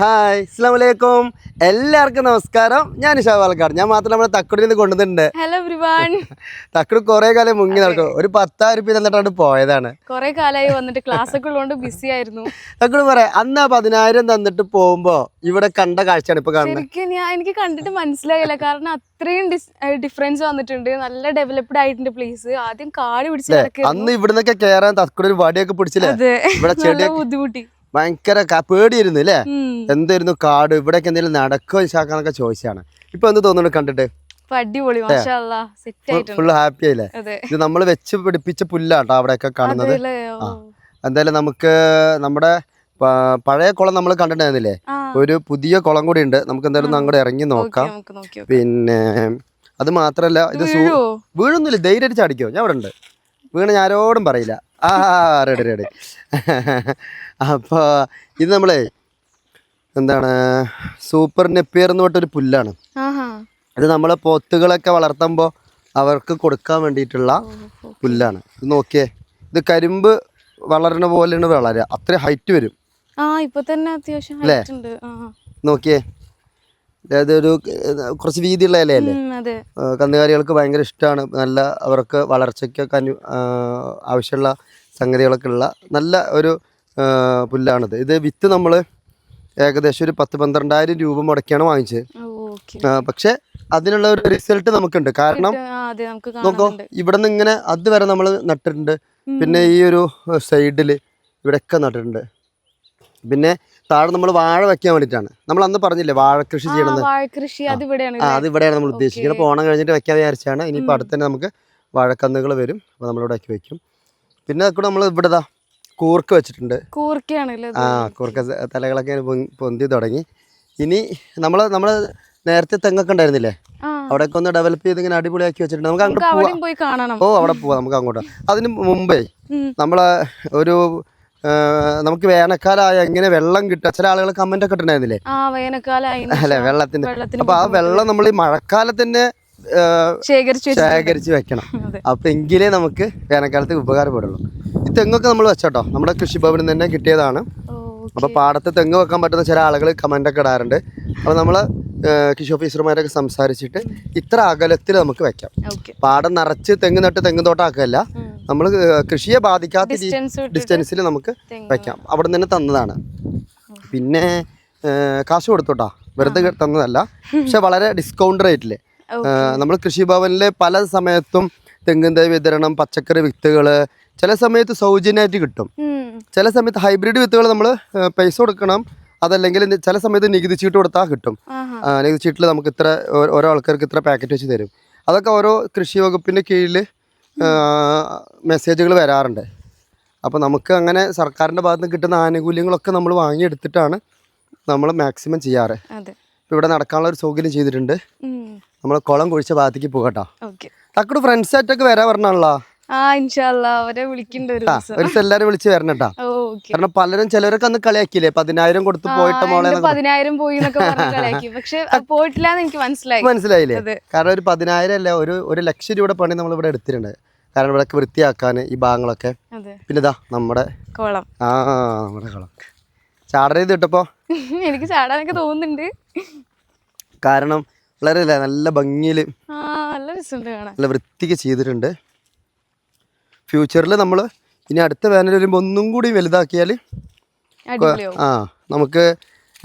Hi അസ്സാം വലൈക്കും എല്ലാവർക്കും നമസ്കാരം. ഞാൻ ഇഷാ പാലക്കാട്. ഞാൻ മാത്രം നമ്മുടെ തക്കുടിയിൽ നിന്ന് കൊണ്ടുവന്നിട്ടുണ്ട്. ഹലോ എവ്രിവൺ തക്കുടി കുറെ കാലം മുങ്ങി നടക്കും. ഒരു പത്തായിരം രൂപ തന്നിട്ടാണ് പോയതാണ്. കുറെ കാലമായി വന്നിട്ട് ക്ലാസ് ഒക്കെ ഉള്ളതുകൊണ്ട് ബിസി ആയിരുന്നു. തക്കുടി പറയാം അന്ന് ആ പതിനായിരം തന്നിട്ട് പോകുമ്പോ ഇവിടെ കണ്ട കാഴ്ചയാണ് ഇപ്പൊ കാണുന്നത്. ശരിക്കും ഞാൻ എനിക്ക് കണ്ടിട്ട് മനസ്സിലായില്ല. കാരണം അത്രയും ഡിഫറൻസ് വന്നിട്ടുണ്ട്. നല്ല ഡെവലപ്ഡ് ആയിട്ടുണ്ട് പ്ലേസ് ആദ്യം കാട് പിടിച്ച് അന്ന് ഇവിടുന്നൊക്കെ കേറാൻ തക്കുടി ഒരു വടിയൊക്കെ പിടിച്ചില്ലേ? ഇവിടെ ബുദ്ധിമുട്ടി. ഭയങ്കര പേടിയിരുന്നു അല്ലേ. എന്തായിരുന്നു കാട്? ഇവിടേക്ക് എന്തെങ്കിലും നടക്കോ ശാക്കാന്നൊക്കെ ചോദിച്ചാണ് ഇപ്പൊ എന്ത് തോന്നുന്നു കണ്ടിട്ട്? അടിപൊളി ഫുള്ള് ഹാപ്പി ആയില്ലേ? ഇത് നമ്മൾ വെച്ച് പിടിപ്പിച്ച പുല്ലാട്ടോ അവിടെയൊക്കെ കാണുന്നത്. എന്തായാലും നമുക്ക് നമ്മുടെ പഴയ കുളം നമ്മൾ കണ്ടിട്ടുണ്ടായിരുന്നില്ലേ? ഒരു പുതിയ കുളം കൂടി ഉണ്ട്. നമുക്ക് എന്തായാലും അങ്ങോട്ട് ഇറങ്ങി നോക്കാം. പിന്നെ അത് മാത്രല്ല ഇത്? വീഴൊന്നുമില്ല ധൈര്യമായിട്ട് ചാടിക്കോ. ഞാൻ ഇവിടെ ഉണ്ട്. വീണ ഞാൻ ആരോടും പറയില്ല. ആ റെഡി റെഡി അപ്പോൾ ഇത് നമ്മളെ എന്താണ് സൂപ്പർ നെപ്പിയർ എന്ന് പറഞ്ഞൊരു പുല്ലാണ്. ഇത് നമ്മളെ പോത്തുകളൊക്കെ വളർത്തുമ്പോൾ അവർക്ക് കൊടുക്കാൻ വേണ്ടിയിട്ടുള്ള പുല്ലാണ്. ഇത് നോക്കിയേ ഇത് കരിമ്പ് വളരണ പോലെയാണ് വളരുക അത്ര ഹൈറ്റ് വരും. ആ ഇപ്പൊ തന്നെ അത്യാവശ്യം നോക്കിയേ. അതായത് ഒരു കുറച്ച് വീതിയുള്ള ഇലയല്ലേ? കന്നുകാലികൾക്ക് ഭയങ്കര ഇഷ്ടമാണ് നല്ല അവർക്ക് വളർച്ചയ്ക്കൊക്കെ അനു ആവശ്യമുള്ള സംഗതികളൊക്കെ ഉള്ള നല്ല ഒരു പുല്ലാണിത്. ഇത് വിത്ത് നമ്മൾ ഏകദേശം ഒരു പത്ത് പന്ത്രണ്ടായിരം രൂപ മുടക്കിയാണ് വാങ്ങിച്ചത്. പക്ഷെ അതിനുള്ള ഒരു റിസൾട്ട് നമുക്കുണ്ട്. കാരണം നോക്കോ ഇവിടെ നിന്ന് ഇങ്ങനെ അത് വരെ നമ്മൾ നട്ടിട്ടുണ്ട് പിന്നെ ഈ ഒരു സൈഡിൽ ഇവിടെയൊക്കെ നട്ടിട്ടുണ്ട്. പിന്നെ താഴെ നമ്മൾ വാഴ വെക്കാൻ വേണ്ടിട്ടാണ് നമ്മൾ അന്ന് പറഞ്ഞില്ലേ വാഴ കൃഷി ചെയ്യണത് ചെയ്യണമെന്ന്? അത് ഇവിടെയാണ് ആ. അത് ഇവിടെയാണ് നമ്മൾ ഉദ്ദേശിക്കുന്നത് അപ്പോൾ ഓണം കഴിഞ്ഞിട്ട് വെക്കാൻ വിചാരിച്ചാണ്. ഇനിയിപ്പോൾ അടുത്ത് തന്നെ നമുക്ക് വാഴക്കന്നുകൾ വരും. അപ്പോൾ നമ്മളിവിടെ ആക്കി വെക്കും. പിന്നെ കൂടെ നമ്മൾ ഇവിടെ ദാ കൂർക്ക് വെച്ചിട്ടുണ്ട്. കൂർക്കയാണല്ലേ ആ കൂർക്ക തലകളൊക്കെ പൊന്തി തുടങ്ങി. ഇനി നമ്മൾ നമ്മൾ നേരത്തെ തെങ്ങൊക്കെ ഉണ്ടായിരുന്നില്ലേ? അവിടെയൊക്കെ ഒന്ന് ഡെവലപ്പ് ചെയ്ത് ഇങ്ങനെ അടിപൊളിയാക്കി വെച്ചിട്ടുണ്ട്. നമുക്ക് അങ്ങോട്ട് പോവാം. ഓ അവിടെ പോവാം. നമുക്ക് അങ്ങോട്ട്. അതിന് മുമ്പേ. നമ്മളെ ഒരു നമുക്ക് വേനൽക്കാലമായ എങ്ങനെ വെള്ളം കിട്ടുക. ചില ആളുകൾ കമന്റ് ഒക്കെ ഇട്ടുണ്ടായിരുന്നില്ലേ അല്ലെ വെള്ളത്തിന്റെ വെള്ളത്തിന്. അപ്പൊ ആ വെള്ളം നമ്മൾ ഈ മഴക്കാലത്തിന്റെ ശേഖരിച്ച് ശേഖരിച്ച് വെക്കണം. അപ്പൊ എങ്കിലേ നമുക്ക് വേനൽക്കാലത്ത് ഉപകാരപ്പെടുള്ളൂ. ഈ തെങ്ങൊക്കെ നമ്മൾ വെച്ചോട്ടോ? നമ്മുടെ കൃഷിഭവനിൽ തന്നെ കിട്ടിയതാണ്. അപ്പൊ പാടത്ത് തെങ്ങ് വെക്കാൻ പറ്റുന്ന ചില ആളുകൾ കമന്റ് ഒക്കെ ഇടാറുണ്ട്. അപ്പൊ നമ്മൾ കൃഷി ഓഫീസർമാരൊക്കെ സംസാരിച്ചിട്ട് ഇത്ര അകലത്തിൽ നമുക്ക് വെക്കാം. പാടം നിറച്ച് തെങ്ങ് നട്ട് തെങ്ങ് തോട്ടാക്കല്ല നമ്മൾ കൃഷിയെ ബാധിക്കാത്ത ഡിസ്റ്റൻസിൽ നമുക്ക് വയ്ക്കാം വെക്കാം. അവിടെ നിന്ന് തന്നെ തന്നതാണ്. പിന്നെ കാശ് കൊടുത്തോട്ടാ. വെറുതെ തന്നതല്ല. പക്ഷെ വളരെ ഡിസ്കൗണ്ട് റേറ്റിൽ നമ്മൾ കൃഷിഭവനിൽ പല സമയത്തും തെങ്ങിന് തൈ വിതരണം പച്ചക്കറി വിത്തുകൾ ചില സമയത്ത് സൗജന്യമായിട്ട് കിട്ടും. ചില സമയത്ത് ഹൈബ്രിഡ് വിത്തുകൾ നമ്മൾ പൈസ കൊടുക്കണം. അതല്ലെങ്കിൽ ചില സമയത്ത് നികുതി ചീട്ട് കൊടുത്താൽ കിട്ടും. നികുതി ചീട്ടിൽ നമുക്ക് ഇത്ര ഓരോ ആൾക്കാർക്ക് ഇത്ര പാക്കറ്റ് വെച്ച് തരും. അതൊക്കെ ഓരോ കൃഷി വകുപ്പിന്റെ കീഴിൽ മെസ്സേജുകൾ വരാറുണ്ട്. അപ്പോൾ നമുക്ക് അങ്ങനെ സർക്കാരിന്റെ ഭാഗത്ത് നിന്ന് കിട്ടുന്ന ആനുകൂല്യങ്ങളൊക്കെ നമ്മൾ വാങ്ങിയെടുത്തിട്ടാണ് നമ്മൾ മാക്സിമം ചെയ്യാറ്. ഇവിടെ നടക്കാനുള്ള ഒരു സൗകര്യം ചെയ്തിട്ടുണ്ട്. നമ്മൾ കുളം കുഴിച്ച ഭാഗത്തേക്ക് പോകട്ടോ. തക്കോട് ഫ്രണ്ട്സ് ആയിട്ടൊക്കെ വരാൻ പറഞ്ഞാണല്ലോ? ഒരു വിളിച്ച് വരണട്ടാ. കാരണം പലരും ചിലരൊക്കെ അന്ന് കളിയാക്കിയില്ലേ? പതിനായിരം കൊടുത്ത് പോയിട്ട് മോളെ പതിനായിരം പോയി പക്ഷെ പോയിട്ടില്ല എനിക്ക് മനസ്സിലായി. മനസ്സിലായില്ലേ? കാരണം ഒരു പതിനായിരം അല്ല ഒരു ഒരു ലക്ഷം രൂപയുടെ പണി നമ്മൾ ഇവിടെ എടുത്തിട്ടുണ്ട്. കാരണം ഇവിടെ വൃത്തിയാക്കാൻ ഈ ഭാഗങ്ങളൊക്കെ. പിന്നെ ഇതാ നമ്മുടെ കോളം. ആ നമ്മുടെ കുളം. ചാടര ചെയ്ത് ഇട്ടപ്പോൾ എനിക്ക് ചാടാനൊക്കെ തോന്നുന്നുണ്ട്. കാരണം വളരെ നല്ല ഭംഗിയിൽ നല്ല വൃത്തിക്ക് ചെയ്തിട്ടുണ്ട്. ഫ്യൂച്ചറിൽ നമ്മൾ ഇനി അടുത്ത വേനൽ വരുമ്പോൾ ഒന്നും കൂടി വലുതാക്കിയാൽ ആ നമുക്ക്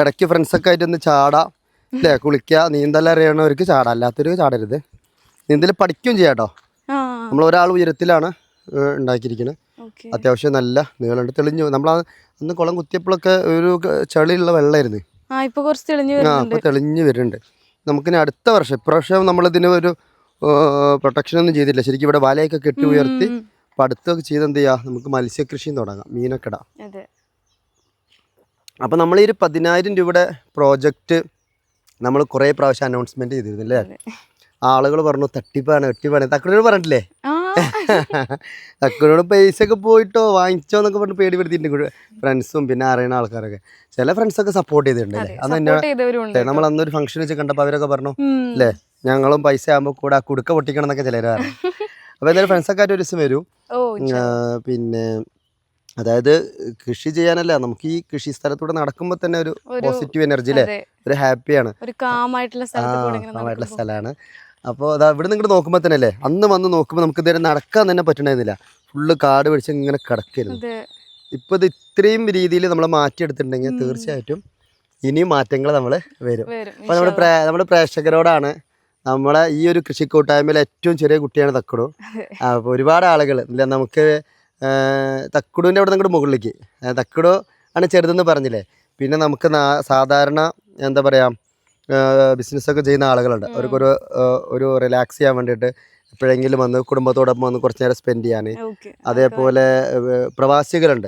ഇടയ്ക്ക് ഫ്രണ്ട്സൊക്കെ ആയിട്ട് ഒന്ന് ചാടാം. അല്ലേ കുളിക്കുക നീന്തൽ അറിയണവർക്ക് ചാടാം. അല്ലാത്തവർക്ക് ചാടരുത്. നീന്തൽ പഠിക്കുകയും ചെയ്യാം കേട്ടോ നമ്മൾ ഒരാൾ ഉയരത്തിലാണ് ഉണ്ടാക്കിയിരിക്കുന്നത് അത്യാവശ്യം നല്ല നീളമുണ്ട്. തെളിഞ്ഞു നമ്മൾ അന്ന് കുളം കുത്തിയപ്പോഴൊക്കെ ഒരു ചെളിയുള്ള വെള്ളമായിരുന്നു ആ തെളിഞ്ഞു വരുന്നുണ്ട്. നമുക്ക് ഇനി വരുന്നുണ്ട്. നമുക്കിനി അടുത്ത വർഷം ഇപ്രാവശ്യം നമ്മളിതിന് ഒരു പ്രൊട്ടക്ഷൻ ഒന്നും ചെയ്തില്ല ശരിക്കും ഇവിടെ വലയൊക്കെ കെട്ടി ഉയർത്തി. അപ്പൊ അടുത്തൊക്കെ ചെയ്ത് എന്ത് ചെയ്യാം നമുക്ക് മത്സ്യകൃഷിയും തുടങ്ങാം. മീനൊക്കെ ഇടാം അതെ. അപ്പം നമ്മൾ ഈ ഒരു പതിനായിരം രൂപയുടെ പ്രോജക്റ്റ് നമ്മൾ കുറേ പ്രാവശ്യം അനൗൺസ്മെന്റ് ചെയ്തിരുന്നില്ലേ. ആളുകൾ പറഞ്ഞു തട്ടിപ്പാണ് വെട്ടിപ്പാണ് തക്കടിയോട് പറഞ്ഞിട്ടില്ലേ? ആ. തക്കടോട് പൈസ ഒക്കെ പോയിട്ടോ വാങ്ങിച്ചോ എന്നൊക്കെ പറഞ്ഞ് പേടിപ്പെടുത്തിയിട്ടുണ്ട് ഫ്രണ്ട്സും പിന്നെ അറിയുന്ന ആൾക്കാരൊക്കെ. ചില ഫ്രണ്ട്സൊക്കെ സപ്പോർട്ട് ചെയ്തിട്ടുണ്ട്. അന്ന് എന്നെ നമ്മൾ അന്നൊരു ഫംഗ്ഷൻ വെച്ച് കണ്ടപ്പോൾ അവരൊക്കെ പറഞ്ഞു. അല്ലേ ഞങ്ങളും പൈസ ആകുമ്പോൾ കൂടെ കുടുക്ക പൊട്ടിക്കണം എന്നൊക്കെ ചിലർ പറഞ്ഞു. അപ്പോൾ എന്തായാലും ഫ്രണ്ട്സൊക്കെ ആയിട്ട് ഒരു ദിവസം വരും. പിന്നെ അതായത് കൃഷി ചെയ്യാനല്ല നമുക്ക് ഈ കൃഷി സ്ഥലത്തൂടെ നടക്കുമ്പോൾ തന്നെ ഒരു പോസിറ്റീവ് എനർജി അല്ലേ ഒരു ഹാപ്പിയാണ് ഒരു കാമായിട്ടുള്ള സ്ഥലമാണ് അപ്പോൾ അതാ ഇവിടെ നിങ്ങൾ നോക്കുമ്പോൾ തന്നെ അല്ലേ അന്ന് വന്ന് നോക്കുമ്പോൾ നമുക്ക് ഇതുവരെ നടക്കാൻ തന്നെ പറ്റണമായിരുന്നില്ല ഫുള്ള് കാട് പിടിച്ച് ഇങ്ങനെ കിടക്കരുത് ഇപ്പോൾ ഇത് ഇത്രയും രീതിയിൽ നമ്മൾ മാറ്റിയെടുത്തിട്ടുണ്ടെങ്കിൽ തീർച്ചയായിട്ടും ഇനിയും മാറ്റങ്ങൾ നമ്മൾ വരും. അപ്പോൾ നമ്മുടെ പ്രേ നമ്മുടെ പ്രേക്ഷകരോടാണ് നമ്മളെ ഈ ഒരു കൃഷി കൂട്ടായ്മയിൽ ഏറ്റവും ചെറിയ കുട്ടിയാണ് തക്കുടു. അപ്പോൾ ഒരുപാട് ആളുകൾ ഇല്ല നമുക്ക് തക്കുടുവിന്റെ അവിടെ നിങ്ങളുടെ മുകളിലേക്ക്. തക്കുടു ആണ് ചെറുതെന്ന് പറഞ്ഞില്ലേ? പിന്നെ നമുക്ക് സാധാരണ എന്താ പറയുക ബിസിനസ്സൊക്കെ ചെയ്യുന്ന ആളുകളുണ്ട്. അവർക്കൊരു ഒരു റിലാക്സ് ചെയ്യാൻ വേണ്ടിയിട്ട് എപ്പോഴെങ്കിലും വന്ന് കുടുംബത്തോടൊപ്പം വന്ന് കുറച്ച് നേരം സ്പെൻഡ് ചെയ്യാൻ. അതേപോലെ പ്രവാസികളുണ്ട്.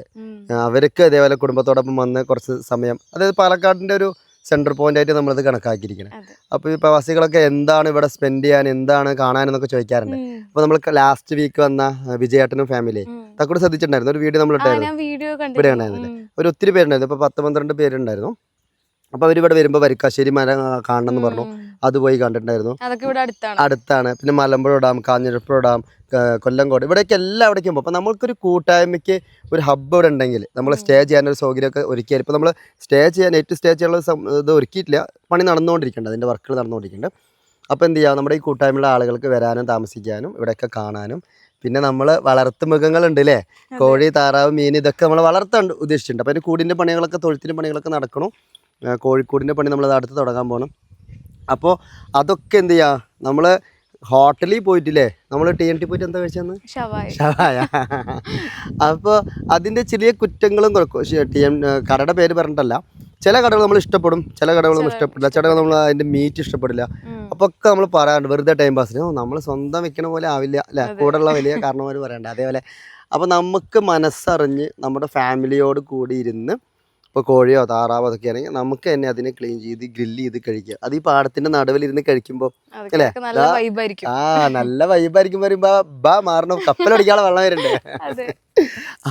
അവർക്ക് അതേപോലെ കുടുംബത്തോടൊപ്പം വന്ന് കുറച്ച് സമയം അതായത് പാലക്കാടിന്റെ ഒരു സെൻട്രൽ പോയിന്റ് ആയിട്ട് നമ്മളത് കണക്കാക്കിയിരിക്കണം. അപ്പോൾ ഈ പ്രവാസികളൊക്കെ എന്താണ് ഇവിടെ സ്പെൻഡ് ചെയ്യാൻ എന്താണ് കാണാനെന്നൊക്കെ ചോദിക്കാറുണ്ട്. അപ്പോൾ നമ്മൾ ലാസ്റ്റ് വീക്ക് വന്ന വിജയേട്ടനും ഫാമിലി. തക്കൂടെ ശ്രദ്ധിച്ചിട്ടുണ്ടായിരുന്നു. ഒരു വീഡിയോ നമ്മൾ ഇട്ടായിരുന്നു. വീഡിയോ ഇവിടെ ഉണ്ടായിരുന്നില്ല ഉണ്ടായിരുന്നില്ലേ ഉം. ഒരു ഒത്തിരി പേരുണ്ടായിരുന്നു. ഇപ്പോൾ പത്ത് പന്ത്രണ്ട് പേരുണ്ടായിരുന്നു. അപ്പോൾ അവരിവിടെ വരുമ്പോൾ വരിക്കാശ്ശേരി മല കാണണം എന്ന് പറഞ്ഞു. അത് പോയി കണ്ടിട്ടുണ്ടായിരുന്നു. അടുത്താണ്. പിന്നെ മലമ്പുഴ ഡാം കാഞ്ഞിരപ്പുഴ ഡാം കൊല്ലംകോട്. ഇവിടേക്ക് എല്ലാം അവിടേക്കും പോകും. അപ്പോൾ നമ്മൾക്കൊരു കൂട്ടായ്മയ്ക്ക് ഒരു ഹബ്ബ് ഇവിടെ ഉണ്ടെങ്കിൽ നമ്മൾ സ്റ്റേ ചെയ്യാനൊരു സൗകര്യമൊക്കെ ഒരുക്കിയാൽ ഇപ്പോൾ നമ്മൾ സ്റ്റേ ചെയ്യാൻ ഏറ്റവും സ്റ്റേ ചെയ്യാനുള്ള ഇത് ഒരുക്കിയിട്ടില്ല. പണി നടന്നുകൊണ്ടിരിക്കുന്നുണ്ട്. അതിന്റെ വർക്കുകൾ നടന്നുകൊണ്ടിരിക്കുന്നുണ്ട്. അപ്പോൾ എന്ത് ചെയ്യുക നമ്മുടെ ഈ കൂട്ടായ്മയുള്ള ആളുകൾക്ക് വരാനും താമസിക്കാനും ഇവിടെയൊക്കെ കാണാനും. പിന്നെ നമ്മൾ വളർത്തു മൃഗങ്ങളുണ്ട് അല്ലേ കോഴി താറാവ് മീൻ ഇതൊക്കെ നമ്മൾ വളർത്താൻ ഉദ്ദേശിച്ചിട്ടുണ്ട്. അപ്പോൾ അതിന് കൂടിന്റെ പണികളൊക്കെ തൊഴുത്തിന്റെ പണികളൊക്കെ നടക്കണം. കോഴിക്കൂടിന്റെ പണി നമ്മൾ അടുത്ത് തുടങ്ങാൻ പോകണം അപ്പോൾ അതൊക്കെ എന്ത് ചെയ്യുക നമ്മൾ ഹോട്ടലിൽ പോയിട്ടില്ലേ? നമ്മൾ ടി എൻ ടി പോയിട്ട് എന്താ കഴിച്ചെന്ന്? ഷവായ. അപ്പോൾ അതിന്റെ ചെറിയ കുറ്റങ്ങളും ടി എം കടയുടെ പേര് പറഞ്ഞിട്ടല്ല. ചില കടകൾ നമ്മൾ ഇഷ്ടപ്പെടും ചില കടകൾ നമ്മൾ ഇഷ്ടപ്പെടില്ല. ചില കടകൾ നമ്മൾ അതിന്റെ മീറ്റ് ഇഷ്ടപ്പെടില്ല. അപ്പോൾ ഒക്കെ നമ്മൾ പറയാണ്ട് വെറുതെ ടൈം പാസിന് നമ്മൾ സ്വന്തം വെക്കണ പോലെ ആവില്ല അല്ലേ? കൂടെയുള്ള വലിയ കാരണവർ പറയണ്ട. അതേപോലെ അപ്പോൾ നമുക്ക് മനസ്സറിഞ്ഞ് നമ്മുടെ ഫാമിലിയോട് കൂടി ഇരുന്ന് ഇപ്പോൾ കോഴിയോ താറാവോ അതൊക്കെ ആണെങ്കിൽ നമുക്ക് തന്നെ അതിനെ ക്ലീൻ ചെയ്ത് ഗ്രില്ല് ചെയ്ത് കഴിക്കുക. അത് ഈ പാടത്തിന്റെ നടുവിൽ ഇരുന്ന് കഴിക്കുമ്പോൾ അല്ലേ? ആ നല്ല വൈബായിരിക്കും വരുമ്പോ ബാ മാറണം. കപ്പലടിക്കാതെ വെള്ളം വരണ്ടേ?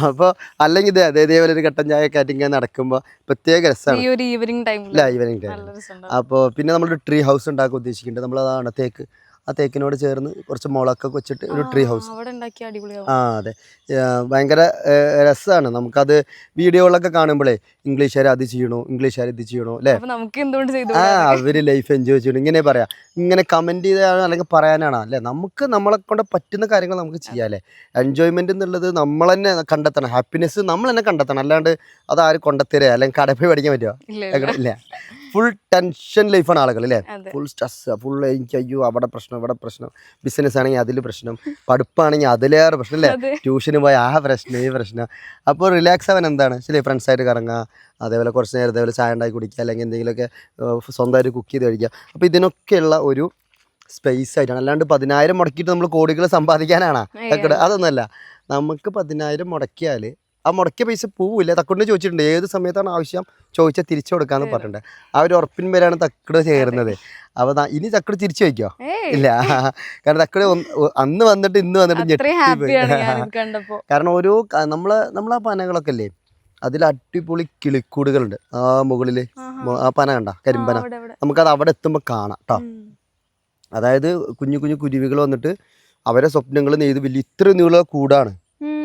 അപ്പോൾ അല്ലെങ്കിൽ ഇത് അതേ ഇതേപോലെ ഒരു കട്ടൻ ചായ ഒക്കെ നടക്കുമ്പോൾ പ്രത്യേക രസമാണ്. ഈവനിങ് ടൈം അപ്പോൾ പിന്നെ നമ്മളൊരു ട്രീ ഹൗസ് ഉണ്ടാക്കാൻ ഉദ്ദേശിക്കുന്നുണ്ട്. നമ്മൾ അതാണ് തേക്ക് ആ തേക്കിനോട് ചേർന്ന് കുറച്ച് മുളക്കൊക്കെ വെച്ചിട്ട് ഒരു ട്രീ ഹൗസ് ആ അതെ. ഭയങ്കര രസമാണ് നമുക്കത് വീഡിയോകളൊക്കെ കാണുമ്പോഴേ ഇംഗ്ലീഷുകാർ അത് ചെയ്യണോ ഇംഗ്ലീഷുകാർ ഇത് ചെയ്യണോ അല്ലേ? ആ അവർ ലൈഫ് എൻജോയ് ചെയ്യണം. ഇങ്ങനെ പറയാം. ഇങ്ങനെ കമന്റ് ചെയ്താണ് അല്ലെങ്കിൽ പറയാനാണ്? അല്ലേ? നമുക്ക് നമ്മളെ കൊണ്ട് പറ്റുന്ന കാര്യങ്ങൾ നമുക്ക് ചെയ്യാം അല്ലേ എൻജോയ്മെന്റ് എന്നുള്ളത് നമ്മൾ തന്നെ കണ്ടെത്തണം. ഹാപ്പിനെസ് നമ്മൾ തന്നെ കണ്ടെത്തണം. അല്ലാണ്ട് അത് ആരും കൊണ്ടെത്തരുക അല്ലെങ്കിൽ കടയിൽ പോയി പഠിക്കാൻ പറ്റുമോ. ഇല്ല. ഫുൾ ടെൻഷൻ ലൈഫാണ് ആളുകൾ അല്ലേ? ഫുൾ സ്ട്രെസ് ഫുൾ എനിക്ക് അയ്യോ അവിടെ പ്രശ്നം ഇവിടെ പ്രശ്നം. ബിസിനസ് ആണെങ്കിൽ അതിൽ പ്രശ്നം. പഠിപ്പാണെങ്കിൽ അതിലേറെ പ്രശ്നം അല്ലേ? ട്യൂഷന് പോയി ആ പ്രശ്നം ഈ പ്രശ്നം. അപ്പോൾ റിലാക്സ് ആവാൻ എന്താണ്? ശരി ഫ്രണ്ട്സായിട്ട് കറങ്ങുക അതേപോലെ കുറച്ച് നേരം അതേപോലെ ചായ ഉണ്ടാക്കി കുടിക്കുക അല്ലെങ്കിൽ എന്തെങ്കിലുമൊക്കെ സ്വന്തമായിട്ട് കുക്ക് ചെയ്ത് കഴിക്കുക. അപ്പോൾ ഇതിനൊക്കെയുള്ള ഒരു സ്പേസ് ആയിട്ടാണ്. അല്ലാണ്ട് പതിനായിരം മുടക്കിയിട്ട് നമ്മൾ കോടികൾ സമ്പാദിക്കാനാണ്? അതൊന്നല്ല അതൊന്നുമല്ല. നമുക്ക് പതിനായിരം മുടക്കിയാൽ ആ മുടക്കിയ പൈസ പോവില്ല. തക്കുണ്ട് ചോദിച്ചിട്ടുണ്ട് ഏത് സമയത്താണ് ആവശ്യം? ചോദിച്ചാൽ തിരിച്ചു കൊടുക്കാന്ന് പറഞ്ഞിട്ടുണ്ട്. ആ ഒരു ഉറപ്പിൻ പേരാണ് തക്കട് ചേരുന്നത്. അപ്പോൾ ഇനി തക്കട് തിരിച്ചു വയ്ക്കോ ഇല്ല. കാരണം തക്കട് അന്ന് വന്നിട്ട് ഇന്ന് വന്നിട്ട് ഞെട്ടിപ്പോയി. കാരണം ഓരോ ക- നമ്മൾ നമ്മളാ പനകളൊക്കെ അല്ലേ അതിൽ അടിപൊളി കിളിക്കൂടുകളുണ്ട്. ആ മുകളിൽ ആ പന കണ്ട? കരിമ്പന. നമുക്കത് അവിടെ എത്തുമ്പോൾ കാണാം കേട്ടോ അതായത് കുഞ്ഞു കുഞ്ഞു കുരുവികൾ വന്നിട്ട് അവരെ സ്വപ്നങ്ങൾ നെയ്ത് വലിയ ഇത്ര നീള കൂടാണ്.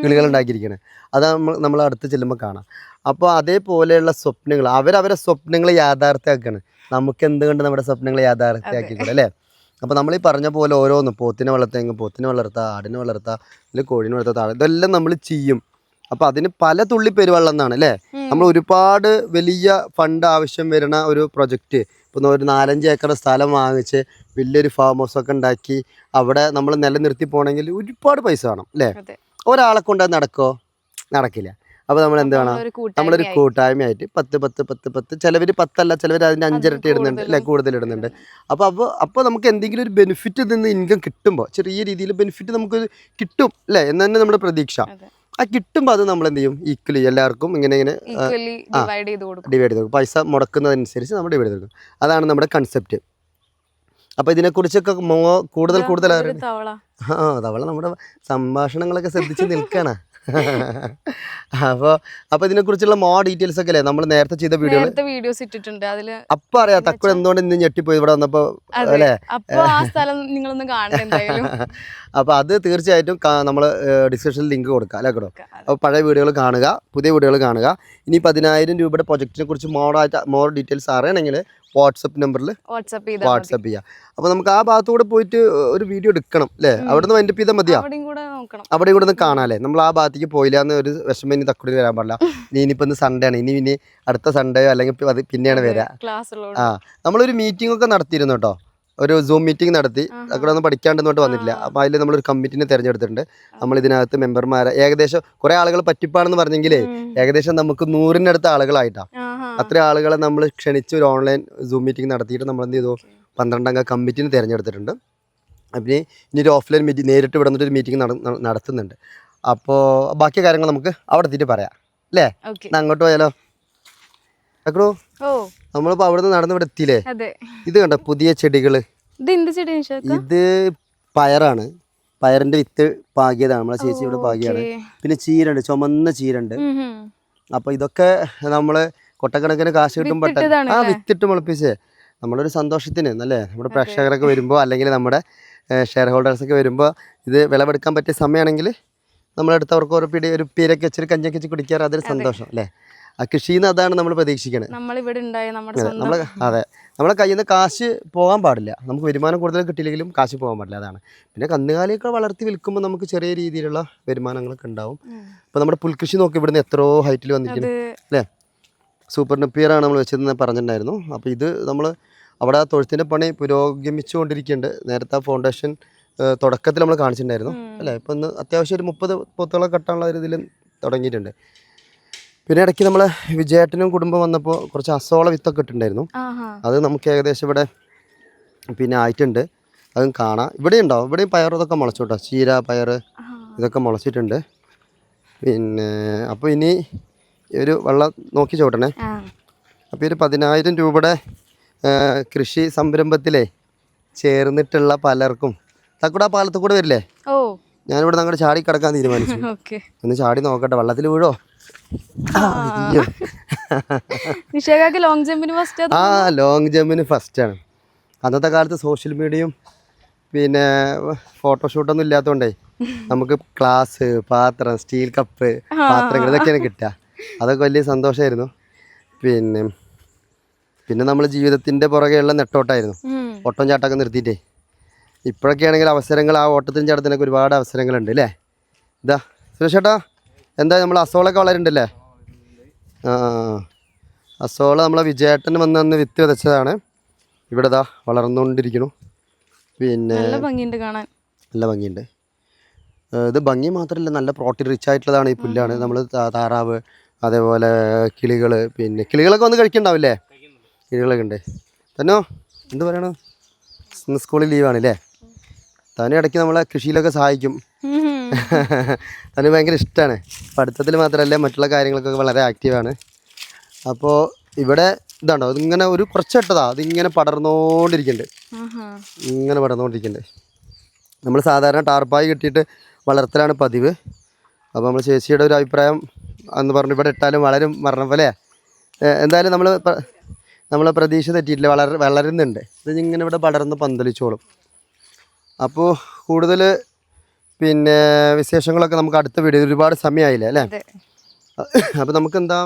കിളികൾ ഉണ്ടാക്കിയിരിക്കുന്നത് അത് നമ്മൾ നമ്മൾ അടുത്ത് ചെല്ലുമ്പോൾ കാണാം. അപ്പോൾ അതേപോലെയുള്ള സ്വപ്നങ്ങൾ അവരവരെ സ്വപ്നങ്ങൾ യാഥാർത്ഥ്യമാക്കുകയാണ് നമുക്ക് എന്തുകൊണ്ട് നമ്മുടെ സ്വപ്നങ്ങൾ യാഥാർത്ഥ്യമാക്കിക്കൂടെ അല്ലേ? അപ്പോൾ നമ്മൾ ഈ പറഞ്ഞ പോലെ ഓരോന്നും പോത്തിനെ വളർത്തുക പോത്തിനെ വളർത്താം ആടിനെ വളർത്താം അല്ലെങ്കിൽ കോഴിനെ വളർത്താം താഴെ ഇതെല്ലാം നമ്മൾ ചെയ്യും. അപ്പോൾ അതിന് പല തുള്ളി പെരുവെള്ളം എന്നാണ് അല്ലേ? നമ്മൾ ഒരുപാട് വലിയ ഫണ്ട് ആവശ്യം വരുന്ന ഒരു പ്രൊജക്റ്റ്. ഇപ്പം ഒരു നാലഞ്ച് ഏക്കർ സ്ഥലം വാങ്ങിച്ച് വലിയൊരു ഫാം ഹൗസ് ഒക്കെ ഉണ്ടാക്കി അവിടെ നമ്മൾ നിലനിർത്തി പോകണമെങ്കിൽ ഒരുപാട് പൈസ വേണം അല്ലേ? ഒരാളെ കൊണ്ട് നടക്കോ? നടക്കില്ല. അപ്പോൾ നമ്മൾ എന്ത് വേണം? നമ്മളൊരു നമ്മളൊരു കൂട്ടായ്മയായി. കൂട്ടായ്മയായിട്ട് പത്ത് പത്ത് പത്ത് പത്ത്. ചിലവർ പത്തല്ല ചിലവർ അതിന്റെ അഞ്ചിരട്ടി ഇടുന്നുണ്ട് അല്ലെ? കൂടുതൽ ഇടുന്നുണ്ട്. അപ്പോൾ അപ്പോൾ അപ്പോൾ നമുക്ക് എന്തെങ്കിലും ഒരു ബെനിഫിറ്റ് നിന്ന് ഇൻകം കിട്ടുമ്പോൾ ചെറിയ രീതിയിൽ ബെനിഫിറ്റ് നമുക്ക് കിട്ടും അല്ലേ? എന്ന് തന്നെ നമ്മുടെ പ്രതീക്ഷ. ആ കിട്ടുമ്പോൾ അത് നമ്മൾ എന്ത് ചെയ്യും? ഈക്വലി എല്ലാവർക്കും ഇങ്ങനെ ഇങ്ങനെ ഡിവൈഡ് ചെയ്ത് കൊടുക്കും. പൈസ മുടക്കുന്നതനുസരിച്ച് നമ്മൾ ഡിവൈഡ് ചെയ്ത് കൊടുക്കും. അതാണ് നമ്മുടെ കൺസെപ്റ്റ് അപ്പോൾ ഇതിനെക്കുറിച്ചൊക്കെ മോ കൂടുതൽ കൂടുതൽ ആ തവള നമ്മുടെ സംഭാഷണങ്ങളൊക്കെ ശ്രദ്ധിച്ച് നിൽക്കണ. അപ്പോൾ അപ്പോൾ ഇതിനെക്കുറിച്ചുള്ള മോ ഡീറ്റെയിൽസ് ഒക്കെ അല്ലേ? നമ്മൾ നേരത്തെ ചെയ്ത വീഡിയോ വീഡിയോസ് ഇട്ടിട്ടുണ്ട്. അതിൽ അപ്പൊ അറിയാം തക്കുട എന്തുകൊണ്ട് ഇന്ന് ഞെട്ടിപ്പോയി ഇവിടെ വന്നപ്പോ അല്ലേ? അപ്പൊ നിങ്ങളൊന്ന് അത് തീർച്ചയായിട്ടും നമ്മൾ ഡിസ്ക്രിപ്ഷനിൽ ലിങ്ക് കൊടുക്കാം അല്ലേ കേട്ടോ? അപ്പൊ പഴയ വീഡിയോകൾ കാണുക പുതിയ വീഡിയോകൾ കാണുക. ഇനി പതിനായിരം രൂപയുടെ പ്രൊജക്റ്റിനെ കുറിച്ച് മോഡായിട്ട് മോർ ഡീറ്റെയിൽസ് അറിയണമെങ്കിൽ വാട്സപ്പ് നമ്പറിൽ വാട്സപ്പ്. വാട്സപ്പ് ചെയ്യാം. അപ്പൊ നമുക്ക് ആ ഭാഗത്തൂടെ പോയിട്ട് ഒരു വീഡിയോ എടുക്കണം അല്ലേ അവിടെ നിന്ന് വൈൻഡപ്പ് ചെയ്താൽ മതിയാ? അവിടെ കൂടെ ഒന്ന് കാണാല്ലേ നമ്മൾ ആ ഭാഗത്തേക്ക് പോയില്ല എന്ന് ഒരു വിഷമം ഇനി തക്കുടി വരാൻ പാടില്ല. ഇനി ഇനിയിപ്പോ ഇന്ന് സൺഡേ ആണ്. ഇനി ഇനി അടുത്ത സൺഡേ അല്ലെങ്കിൽ അത് പിന്നെയാണ് വരാ. ആ നമ്മളൊരു മീറ്റിംഗ് ഒക്കെ നടത്തിയിരുന്നു കേട്ടോ ഒരു സൂം മീറ്റിംഗ് നടത്തി. അവിടെ ഒന്നും പഠിക്കാണ്ടെന്നോട്ട് വന്നിട്ടില്ല അപ്പൊ അതിൽ നമ്മളൊരു കമ്മിറ്റിനെ തിരഞ്ഞെടുത്തിട്ടുണ്ട്. നമ്മൾ ഇതിനകത്ത് മെമ്പർമാരെ ഏകദേശം കുറേ ആളുകൾ പറ്റിപ്പാണെന്ന് പറഞ്ഞെങ്കിലേ ഏകദേശം നമുക്ക് നൂറിനടുത്ത ആളുകളായിട്ടാണ് ആഹാ. അത്ര ആളുകളെ നമ്മൾ ക്ഷണിച്ച് ഒരു ഓൺലൈൻ സൂം മീറ്റിംഗ് നടത്തിയിട്ട് നമ്മൾ എന്ത് ചെയ്തു പന്ത്രണ്ടംഗ കമ്മിറ്റിനെ തിരഞ്ഞെടുത്തിട്ടുണ്ട്. അപ്പം ഇനി ഒരു ഓഫ്ലൈൻ മീറ്റിംഗ് നേരിട്ട് ഇവിടെ നിന്നൊരു മീറ്റിംഗ് നടത്തുന്നുണ്ട്. അപ്പോൾ ബാക്കി കാര്യങ്ങൾ നമുക്ക് അവിടെ എത്തിയിട്ട് പറയാം. അല്ലേ? അങ്ങോട്ട് പോയാലോ? അക്കടോ ഓ. നമ്മളിപ്പോൾ അവിടെ നിന്ന് നടന്ന് ഇവിടെ എത്തിയില്ലേ? ഇത് കണ്ടോ പുതിയ ചെടികൾ ഇത് പയറാണ്. പയറിന്റെ വിത്ത് പാകിയതാണ്. നമ്മളെ ചേച്ചി ഇവിടെ പാകിയാണ്. പിന്നെ ചീരണ്ട് ചുമന്ന ചീരണ്ട്. അപ്പോൾ ഇതൊക്കെ നമ്മൾ കൊട്ടക്കണക്കിന് കാശ് കിട്ടുമ്പോൾ വിത്തിട്ടതാണ് ആ വിത്തിട്ട് മുളപ്പിച്ച് നമ്മളൊരു സന്തോഷത്തിന് എന്നല്ലേ നമ്മുടെ പ്രേക്ഷകരൊക്കെ വരുമ്പോൾ അല്ലെങ്കിൽ നമ്മുടെ ഷെയർ ഹോൾഡേഴ്സൊക്കെ വരുമ്പോൾ ഇത് വിളവെടുക്കാൻ പറ്റിയ സമയമാണെങ്കിൽ നമ്മളെടുത്തവർക്ക് ഒരു പിടി ഒരു പീരൊക്കെ വെച്ചൊരു കഞ്ഞൊക്കെ വെച്ച് കുടിക്കാറ് അതൊരു സന്തോഷം അല്ലേ? ആ കൃഷിയിൽ നിന്ന് അതാണ് നമ്മൾ പ്രതീക്ഷിക്കുന്നത് നമ്മൾ അതെ നമ്മളെ കയ്യിൽ നിന്ന് കാശ് പോകാൻ പാടില്ല. നമുക്ക് വരുമാനം കൂടുതൽ കിട്ടിയില്ലെങ്കിലും കാശ് പോകാൻ പാടില്ല അതാണ്. പിന്നെ കന്നുകാലിയൊക്കെ വളർത്തി വിൽക്കുമ്പോൾ നമുക്ക് ചെറിയ രീതിയിലുള്ള വരുമാനങ്ങളൊക്കെ ഉണ്ടാവും. അപ്പോൾ നമ്മുടെ പുൽകൃഷി നോക്കി ഇവിടുന്ന് എത്രയോ ഹൈറ്റിൽ വന്നിരിക്കുന്നു അല്ലേ? സൂപ്പർ നെപ്പിയറാണ് നമ്മൾ വെച്ചതെന്ന് പറഞ്ഞിട്ടുണ്ടായിരുന്നു. അപ്പോൾ ഇത് നമ്മൾ അവിടെ ആ തൊഴുത്തിന്റെ പണി പുരോഗമിച്ചുകൊണ്ടിരിക്കുന്നുണ്ട്. നേരത്തെ ആ ഫൗണ്ടേഷൻ തുടക്കത്തിൽ നമ്മൾ കാണിച്ചിട്ടുണ്ടായിരുന്നു. അല്ലേ? ഇപ്പം ഇന്ന് അത്യാവശ്യം ഒരു മുപ്പത് പൊത്തുകളെ കെട്ടാനുള്ള ഇതിൽ തുടങ്ങിയിട്ടുണ്ട്. പിന്നെ ഇടയ്ക്ക് നമ്മൾ വിജയേട്ടനും കുടുംബം വന്നപ്പോൾ കുറച്ച് അസോള വിത്തൊക്കെ ഇട്ടിട്ടുണ്ടായിരുന്നു. അത് നമുക്ക് ഏകദേശം ഇവിടെ പിന്നെ ആയിട്ടുണ്ട്. അതും കാണാം. ഇവിടെ ഉണ്ടോ? ഇവിടെയും പയർ ഇതൊക്കെ മുളച്ചു കേട്ടോ. ചീര പയർ. ഇതൊക്കെ മുളച്ചിട്ടുണ്ട്. പിന്നെ അപ്പോൾ ഇനി ഒരു വെള്ളം നോക്കി ചോട്ടണേ. അപ്പോൾ ഒരു പതിനായിരം രൂപയുടെ കൃഷി സംരംഭത്തിലെ ചേർന്നിട്ടുള്ള പലർക്കും തക്കൂടെ ആ പാലത്ത് കൂടെ വരില്ലേ? ഓ. ഞാനിവിടെ അങ്ങോട്ട് ചാടി കിടക്കാൻ തീരുമാനിച്ചു. ഒന്ന് ചാടി നോക്കട്ടെ വെള്ളത്തിൽ വീഴോ? ലോങ് ജമ്പിന് ഫസ്റ്റ് ആ ലോങ് ജമ്പിന് ആണ്. അന്നത്തെ കാലത്ത് സോഷ്യൽ മീഡിയയും പിന്നെ ഫോട്ടോഷൂട്ടൊന്നും ഇല്ലാത്തതുകൊണ്ടേ നമുക്ക് ക്ലാസ് പാത്രം സ്റ്റീൽ കപ്പ് പാത്രങ്ങൾ ഇതൊക്കെയാണ് കിട്ടുക. അതൊക്കെ വലിയ സന്തോഷമായിരുന്നു പിന്നെ പിന്നെ നമ്മൾ ജീവിതത്തിന്റെ പുറകെയുള്ള നെട്ടോട്ടായിരുന്നു. ഓട്ടം ചാട്ടമൊക്കെ നിർത്തിയിട്ടേ. ഇപ്പോഴൊക്കെ ആണെങ്കിൽ അവസരങ്ങൾ ആ ഓട്ടത്തിനും ചാട്ടത്തിനൊക്കെ ഒരുപാട് അവസരങ്ങളുണ്ട് അല്ലേ? ഇതാ സുരേഷ് ചേട്ടാ എന്താ നമ്മൾ അസോളൊക്കെ വളരുന്നുണ്ടല്ലേ ആ അസോള നമ്മളെ വിജയേട്ടൻ വന്ന് അന്ന് വിത്ത് വിതച്ചതാണ്. ഇവിടെ ഇതാ വളർന്നുകൊണ്ടിരിക്കുന്നു. പിന്നെ നല്ല ഭംഗിയുണ്ട് കാണാൻ. നല്ല ഭംഗിയുണ്ട്. ഇത് ഭംഗി മാത്രമല്ല നല്ല പ്രോട്ടീൻ റിച്ച് ആയിട്ടുള്ളതാണ് ഈ പുല്ലാണ്. നമ്മൾ താറാവ് അതേപോലെ കിളികൾ പിന്നെ കിളികളൊക്കെ വന്ന് കഴിക്കണ്ടാവില്ലേ? കിളികളൊക്കെ ഉണ്ട്. തന്നോ എന്ത് പറയണു? ഇന്ന് സ്കൂളിൽ ലീവാണല്ലേ? തന്നെ ഇടയ്ക്ക് നമ്മളെ കൃഷിയിലൊക്കെ സഹായിക്കും. തന്നെ ഭയങ്കര ഇഷ്ടമാണ് പഠിത്തത്തിൽ മാത്രമല്ല മറ്റുള്ള കാര്യങ്ങൾക്കൊക്കെ വളരെ ആക്റ്റീവാണ് അപ്പോൾ ഇവിടെ ഇതാണ്ടോ ഇതിങ്ങനെ ഒരു കുറച്ചിട്ടതാ അതിങ്ങനെ പടർന്നുകൊണ്ടിരിക്കുന്നുണ്ട്. ഇങ്ങനെ പടർന്നുകൊണ്ടിരിക്കുന്നുണ്ട് നമ്മൾ സാധാരണ ടാർപ്പായി കിട്ടിയിട്ട് വളർത്തലാണ് പതിവ്. അപ്പോൾ നമ്മൾ ചേച്ചിയുടെ ഒരു അഭിപ്രായം എന്ന് പറഞ്ഞു ഇവിടെ ഇട്ടാലും വളരും മരണം പോലെ. എന്തായാലും നമ്മൾ നമ്മൾ പ്രതീക്ഷ തെറ്റിയിട്ടില്ല. വളർ വളരുന്നുണ്ട്. ഇത് ഇങ്ങനെ ഇവിടെ പടർന്ന് പന്തലിച്ചോളും. അപ്പോൾ കൂടുതൽ പിന്നെ വിശേഷങ്ങളൊക്കെ നമുക്ക് അടുത്ത വീഡിയോ ഒരുപാട് സമയമായില്ലേ അല്ലേ? അപ്പോൾ നമുക്ക് എന്താ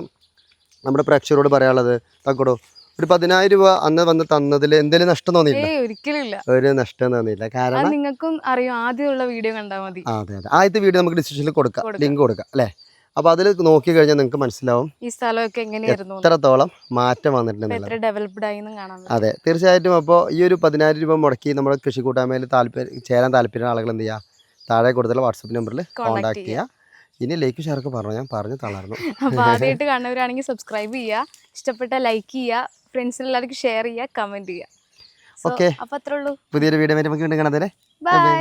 നമ്മുടെ പ്രേക്ഷകരോട് പറയാനുള്ളത്? തക്കടോ ഒരു പതിനായിരം രൂപ അന്ന് വന്ന് തന്നതിൽ എന്തെങ്കിലും നഷ്ടം തോന്നിയില്ല? ഏയ് ഒരിക്കലും ഒരു നഷ്ടം തോന്നിയില്ല. കാരണം നിങ്ങൾക്കും അറിയാം. ആദ്യമുള്ള വീഡിയോ കണ്ടാൽ മതി. അതെ അതെ. ആദ്യത്തെ വീഡിയോ നമുക്ക് ഡിസ്ക്രിപ്ഷനിൽ കൊടുക്കാം. ലിങ്ക് കൊടുക്കാം അല്ലേ? അപ്പോൾ അതിൽ നോക്കി കഴിഞ്ഞാൽ നിങ്ങൾക്ക് മനസ്സിലാവും. ഈ സ്ഥലമൊക്കെ എങ്ങനെയായിരുന്നു? എത്രത്തോളം മാറ്റം വന്നിട്ടുണ്ട് ഡെവലപ്ഡ് ആയി അതെ തീർച്ചയായിട്ടും അപ്പോൾ ഈ ഒരു പതിനായിരം രൂപ മുടക്കി നമ്മുടെ കൃഷി കൂട്ടായ്മയിൽ താല്പര്യം ചേരാൻ താല്പര്യമുള്ള ആളുകൾ എന്ത് ചെയ്യുക താഴെ കൊടുത്തുള്ള വാട്സപ്പ് നമ്പറിൽ കോൺടാക്ട് ചെയ്യുക ഇനി ലൈക്ക് ഷെയർക്ക് പറഞ്ഞു? ഞാൻ പറഞ്ഞു തളർന്നു. അപ്പോൾ ആദ്യമായിട്ട് കാണുന്നവരാണെങ്കിൽ സബ്സ്ക്രൈബ് ചെയ്യുക ഇഷ്ടപ്പെട്ട ലൈക്ക് ചെയ്യുക ഫ്രണ്ട്സിന് എല്ലാവർക്കും ഷെയർ ചെയ്യുക കമന്റ് ചെയ്യുക ഓക്കെ അപ്പോൾ അപ്പൊ അത്രേ ഉള്ളൂ. പുതിയൊരു വീഡിയോ വരുമ്പോൾ കാണാതെ ബൈ